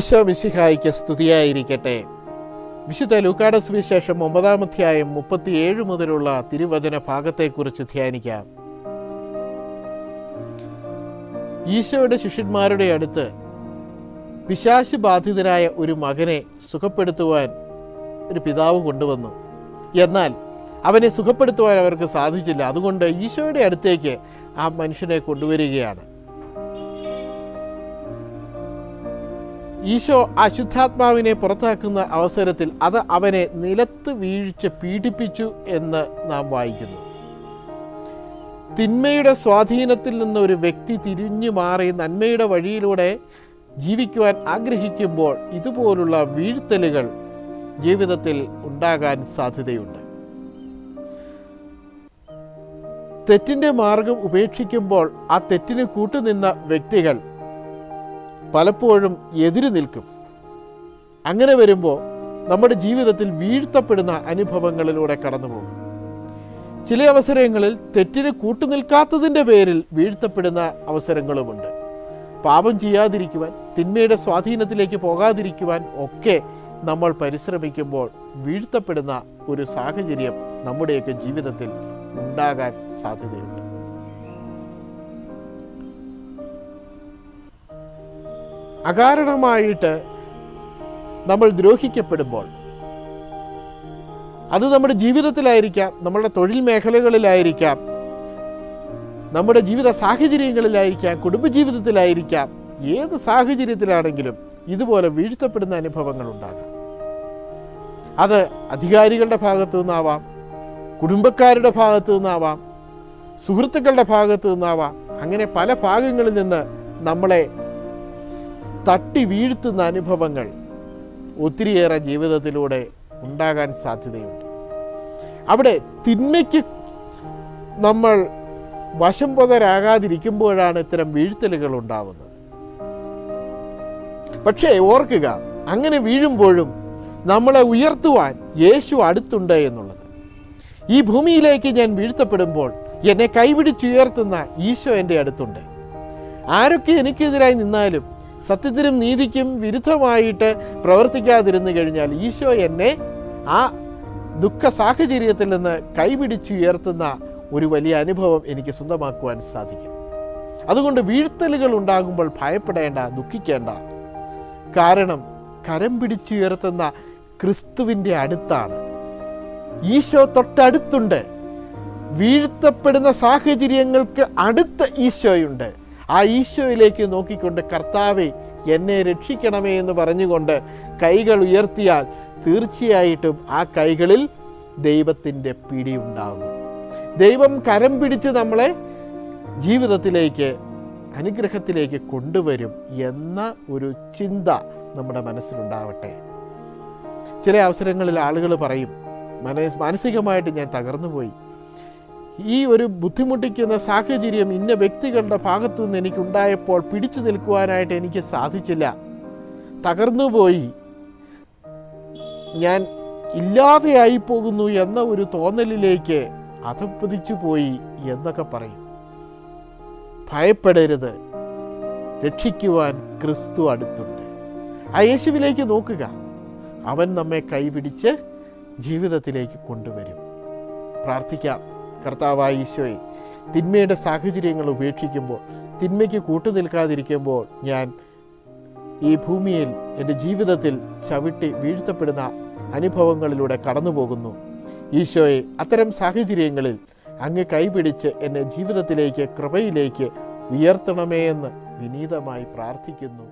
ഈശോ മിശിഹായിക്ക് സ്തുതിയായിരിക്കട്ടെ. വിശുദ്ധ ലൂക്കാട സുവിശേഷം ഒമ്പതാം അധ്യായം മുപ്പത്തിയേഴ് മുതലുള്ള തിരുവചന ഭാഗത്തെക്കുറിച്ച് ധ്യാനിക്കാം. ഈശോയുടെ ശിഷ്യന്മാരുടെ അടുത്ത് പിശാശു ബാധിതനായ ഒരു മകനെ സുഖപ്പെടുത്തുവാൻ ഒരു പിതാവ് കൊണ്ടുവന്നു. എന്നാൽ അവനെ സുഖപ്പെടുത്തുവാൻ അവർക്ക് സാധിച്ചില്ല. അതുകൊണ്ട് ഈശോയുടെ അടുത്തേക്ക് ആ മനുഷ്യനെ കൊണ്ടുവരികയാണ്. ഈശോ അശുദ്ധാത്മാവിനെ പുറത്താക്കുന്ന അവസരത്തിൽ അത് അവനെ നിലത്ത് വീഴ്ച പീഡിപ്പിച്ചു എന്ന് നാം വായിക്കുന്നു. തിന്മയുടെ സ്വാധീനത്തിൽ നിന്ന് ഒരു വ്യക്തി തിരിഞ്ഞു മാറി നന്മയുടെ വഴിയിലൂടെ ജീവിക്കുവാൻ ആഗ്രഹിക്കുമ്പോൾ ഇതുപോലുള്ള വീഴ്ത്തലുകൾ ജീവിതത്തിൽ ഉണ്ടാകാൻ സാധ്യതയുണ്ട്. തെറ്റിന്റെ മാർഗം ഉപേക്ഷിക്കുമ്പോൾ ആ തെറ്റിന് കൂട്ടുനിന്ന വ്യക്തികൾ പലപ്പോഴും എതിര് നിൽക്കും. അങ്ങനെ വരുമ്പോൾ നമ്മുടെ ജീവിതത്തിൽ വീഴ്ത്തപ്പെടുന്ന അനുഭവങ്ങളിലൂടെ കടന്നു പോകും ചില അവസരങ്ങളിൽ തെറ്റിന് കൂട്ടുനിൽക്കാത്തതിന്റെ പേരിൽ വീഴ്ത്തപ്പെടുന്ന അവസരങ്ങളുമുണ്ട്. പാപം ചെയ്യാതിരിക്കുവാൻ തിന്മയുടെ സ്വാധീനത്തിലേക്ക് പോകാതിരിക്കുവാൻ ഒക്കെ നമ്മൾ പരിശ്രമിക്കുമ്പോൾ വീഴ്ത്തപ്പെടുന്ന ഒരു സാഹചര്യം നമ്മുടെയൊക്കെ ജീവിതത്തിൽ ഉണ്ടാകാൻ സാധ്യതയുണ്ട്. അകാരണമായിട്ട് നമ്മൾ ദ്രോഹിക്കപ്പെടുമ്പോൾ അത് നമ്മുടെ ജീവിതത്തിലായിരിക്കാം നമ്മുടെ തൊഴിൽ മേഖലകളിലായിരിക്കാം നമ്മുടെ ജീവിത സാഹചര്യങ്ങളിലായിരിക്കാം കുടുംബജീവിതത്തിലായിരിക്കാം ഏത് സാഹചര്യത്തിലാണെങ്കിലും ഇതുപോലെ വീഴ്ത്തപ്പെടുന്ന അനുഭവങ്ങൾ ഉണ്ടാകാം. അത് അധികാരികളുടെ ഭാഗത്തു നിന്നാവാം കുടുംബക്കാരുടെ ഭാഗത്തു നിന്നാവാം സുഹൃത്തുക്കളുടെ ഭാഗത്തു നിന്നാവാം അങ്ങനെ പല ഭാഗങ്ങളിൽ നിന്ന് നമ്മളെ തട്ടി വീഴ്ത്തുന്ന അനുഭവങ്ങൾ ഒത്തിരിയേറെ ജീവിതത്തിലൂടെ ഉണ്ടാകാൻ സാധ്യതയുണ്ട്. അവിടെ തിന്മയ്ക്ക് നമ്മൾ വശംബോധരാകാതിരിക്കുമ്പോഴാണ് ഇത്തരം വീഴ്ത്തലുകൾ ഉണ്ടാവുന്നത്. പക്ഷേ ഓർക്കുക അങ്ങനെ വീഴുമ്പോഴും നമ്മളെ ഉയർത്തുവാൻ യേശു അടുത്തുണ്ട് എന്നുള്ളത്. ഈ ഭൂമിയിലേക്ക് ഞാൻ വീഴ്ത്തപ്പെടുമ്പോൾ എന്നെ കൈപിടിച്ചുയർത്തുന്ന ഈശോ എന്റെ അടുത്തുണ്ട്. ആരൊക്കെ എനിക്കെതിരായി നിന്നാലും സത്യത്തിനും നീതിക്കും വിരുദ്ധമായിട്ട് പ്രവർത്തിക്കാതിരുന്നു കഴിഞ്ഞാൽ ഈശോ എന്നെ ആ ദുഃഖ സാഹചര്യത്തിൽ നിന്ന് കൈപിടിച്ചുയർത്തുന്ന ഒരു വലിയ അനുഭവം എനിക്ക് സ്വന്തമാക്കുവാൻ സാധിക്കും. അതുകൊണ്ട് വീഴ്ത്തലുകൾ ഉണ്ടാകുമ്പോൾ ഭയപ്പെടേണ്ട ദുഃഖിക്കേണ്ട. കാരണം കരം പിടിച്ചുയർത്തുന്ന ക്രിസ്തുവിന്റെ അടുത്താണ്. ഈശോ തൊട്ടടുത്തുണ്ട്. വീഴ്ത്തപ്പെടുന്ന സാഹചര്യങ്ങൾക്ക് അടുത്ത ഈശോയുണ്ട്. ആ ഈശോയിലേക്ക് നോക്കിക്കൊണ്ട് കർത്താവെ എന്നെ രക്ഷിക്കണമേ എന്ന് പറഞ്ഞുകൊണ്ട് കൈകൾ ഉയർത്തിയാൽ തീർച്ചയായിട്ടും ആ കൈകളിൽ ദൈവത്തിന്റെ പിടിയുണ്ടാകും ദൈവം കരം പിടിച്ച് നമ്മളെ ജീവിതത്തിലേക്ക് അനുഗ്രഹത്തിലേക്ക് കൊണ്ടുവരും എന്ന ഒരു ചിന്ത നമ്മുടെ മനസ്സിലുണ്ടാവട്ടെ. ചില അവസരങ്ങളിൽ ആളുകൾ പറയും മനസ് മാനസികമായിട്ട് ഞാൻ തകർന്നുപോയി. ഈ ഒരു ബുദ്ധിമുട്ടിക്കുന്ന സാഹചര്യം ഇന്ന വ്യക്തികളുടെ ഭാഗത്തു നിന്ന് എനിക്കുണ്ടായപ്പോൾ പിടിച്ചു നിൽക്കുവാനായിട്ട് എനിക്ക് സാധിച്ചില്ല. തകർന്നുപോയി ഞാൻ ഇല്ലാതെയായി പോകുന്നു എന്ന ഒരു തോന്നലിലേക്ക് അധപ്പതിച്ചു പോയി എന്നൊക്കെ പറയും. ഭയപ്പെടരുത്. രക്ഷിക്കുവാൻ ക്രിസ്തു അടുത്തുണ്ട്. ആ യേശുവിലേക്ക് നോക്കുക. അവൻ നമ്മെ കൈപിടിച്ച് ജീവിതത്തിലേക്ക് കൊണ്ടുവരും. പ്രാർത്ഥിക്കാം. കർത്താവായ ഈശോയെ തിന്മയുടെ സാഹചര്യങ്ങൾ ഉപേക്ഷിക്കുമ്പോൾ തിന്മയ്ക്ക് കൂട്ടുനിൽക്കാതിരിക്കുമ്പോൾ ഞാൻ ഈ ഭൂമിയിൽ എന്റെ ജീവിതത്തിൽ ചവിട്ടി വീഴ്ത്തപ്പെടുന്ന അനുഭവങ്ങളിലൂടെ കടന്നു പോകുന്നു ഈശോയെ അത്തരം സാഹചര്യങ്ങളിൽ അങ്ങ് കൈപിടിച്ച് എന്നെ ജീവിതത്തിലേക്ക് കൃപയിലേക്ക് ഉയർത്തണമേ എന്ന് വിനീതമായി പ്രാർത്ഥിക്കുന്നു.